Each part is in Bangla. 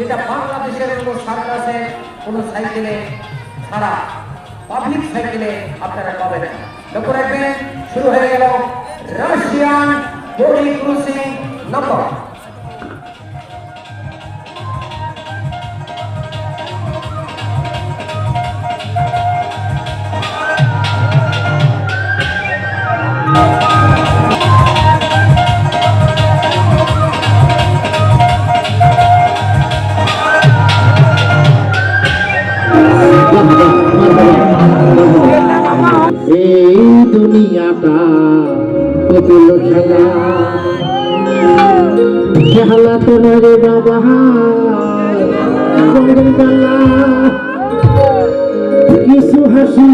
যেটা বাংলাদেশের কোনো সার্কাসে কোনো সাইকেলে ছাড়া পাবলিক সাইকেলে আপনারা পাবেন লক্ষ্য রাখবেন, শুরু হয়ে গেল রাশিয়ান বডি নম্বর কিছু হাসি,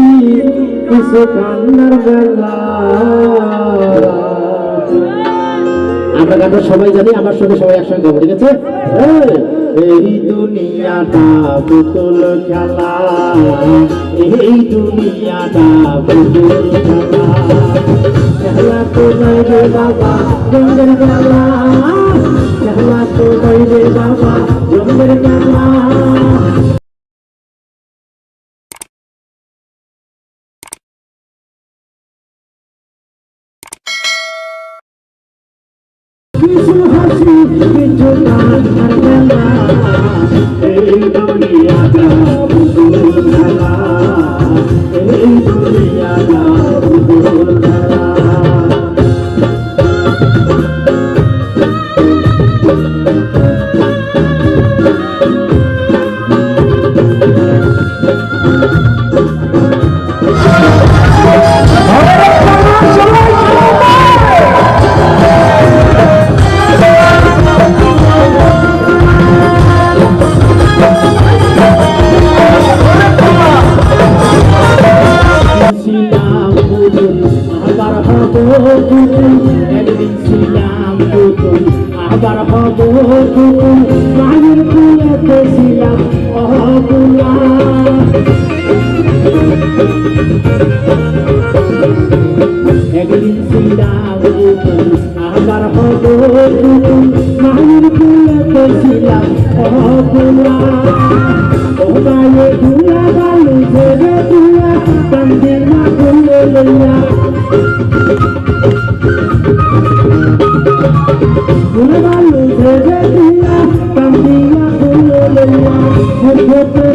কিছু কান্নার বেলা। আমরা গানটা সবাই জানি, আমার সঙ্গে সবাই একসঙ্গে ঠিক আছে। এই দুনিয়াটা পুতুল খেলা। এই দুনিয়াটা পুতুল খেলা। খেলা তো রে বাবা জঙ্গের খেলা। খেলা তো রে বাবা জঙ্গের বেলা ছিলাম পুতুল আবার হব পুতুল একদিন ছিলাম পুতুল আবার হব পুতুল মায়ের কুয়াতে ছিলাম অপুলা একদিন ছিলাম পুতুল আবার হব পুতুল মায়ের কুয়াতে ছিলাম অপুলা ও মায়ে ধুলা বালু ছেড়ে ধুলা কান্দের siempre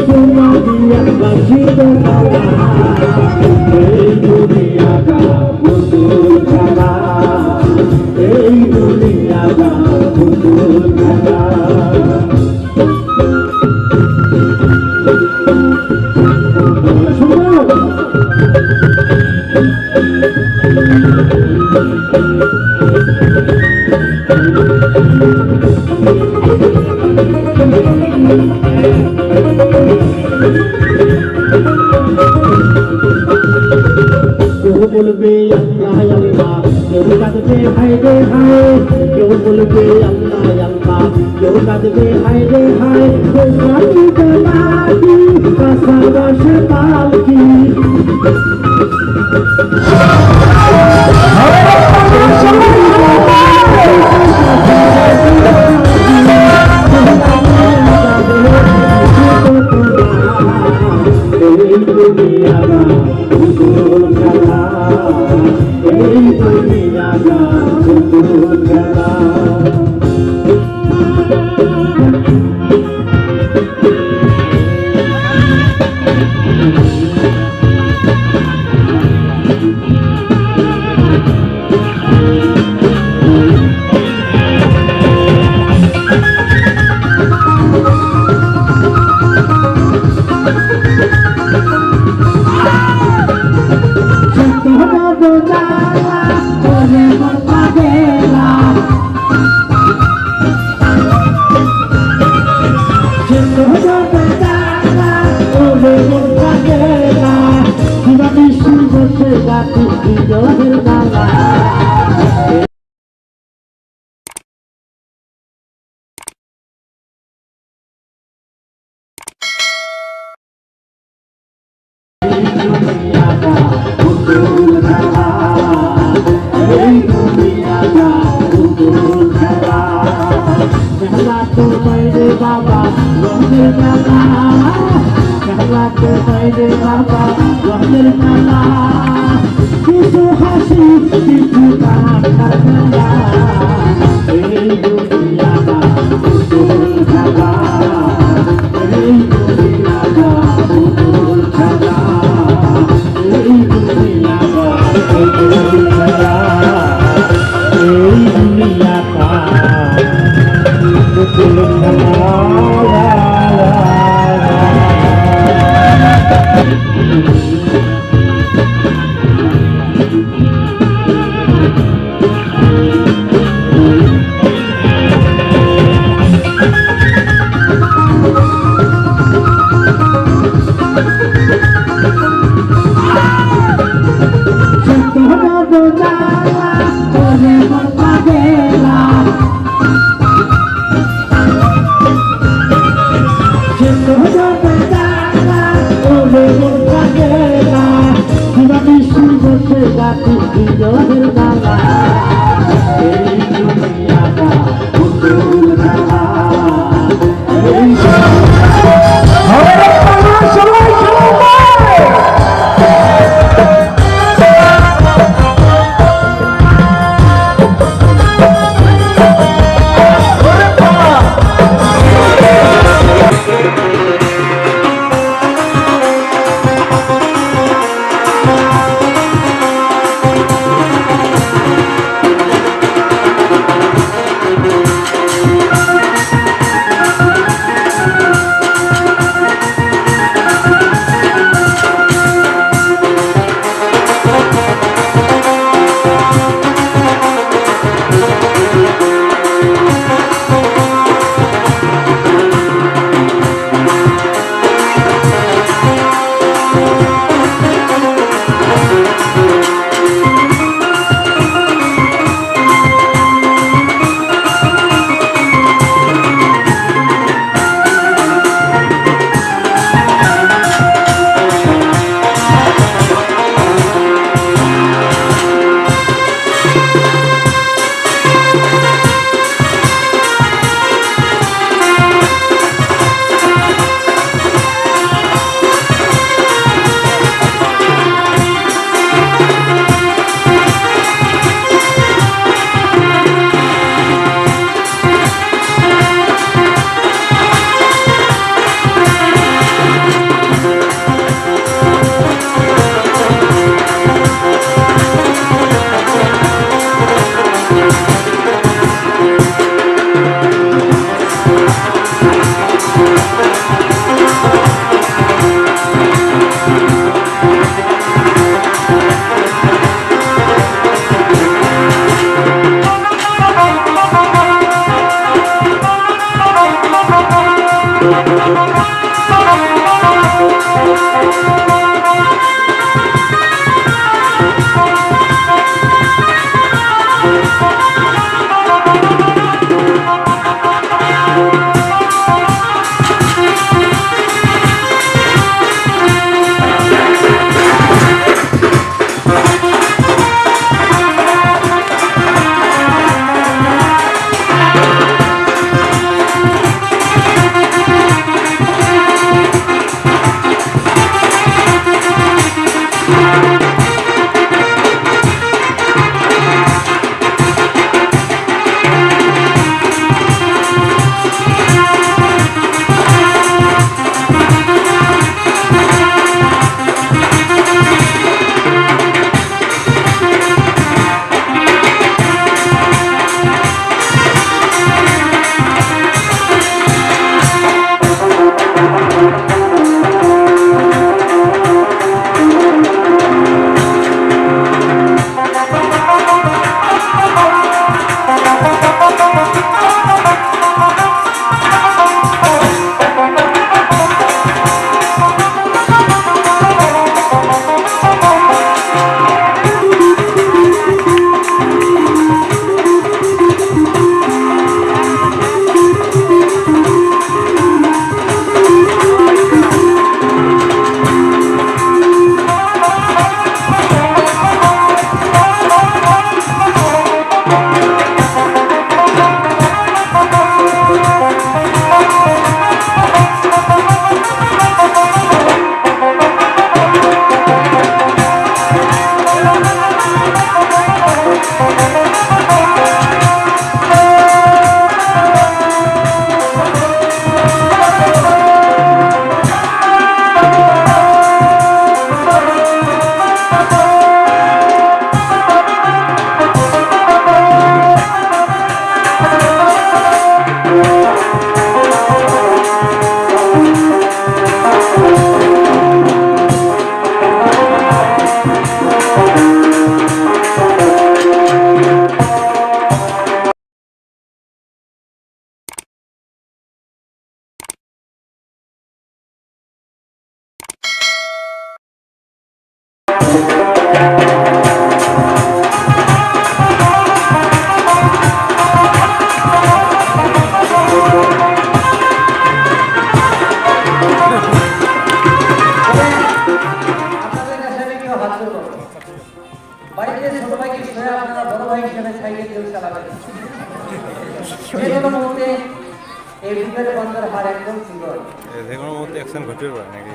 কোনো মধ্যে অ্যাকশন ঘটতে নাকি?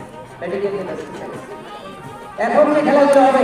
এখন খেলা হবে?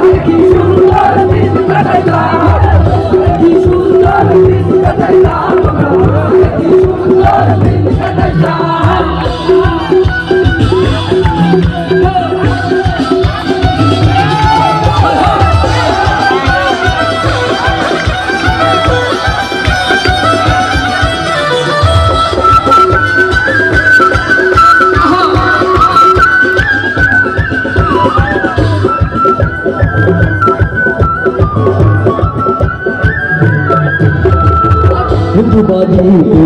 বাড়িতে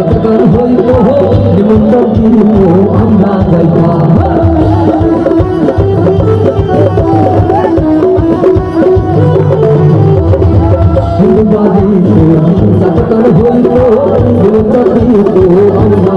উপকার হইব নিমন্ত্রণ দিব আমরা যাইতাম। বাড়িতে উপকার হইব নিমন্ত্রণ দিব আমরা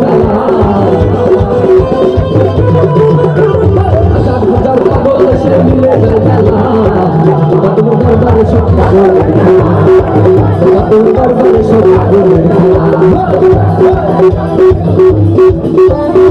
Thank you.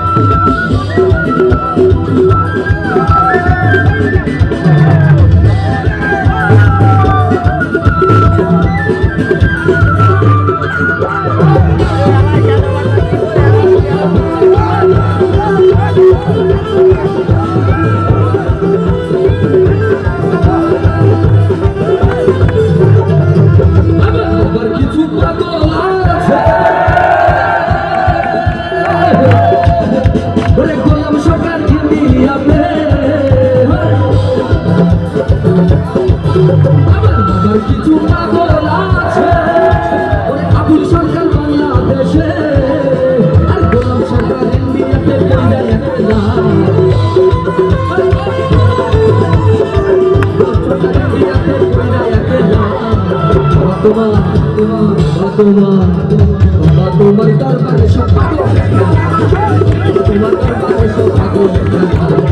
আমার কিছু পাগল আছে। আবুল সরকার বাংলাদেশে। আর গোলাম সরকার ইন্ডিয়াতে তোমার তোমার তোমার তোমার দরবারে সব পাগল তোমার দরবারে সব পাগল পাগল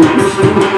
你不吃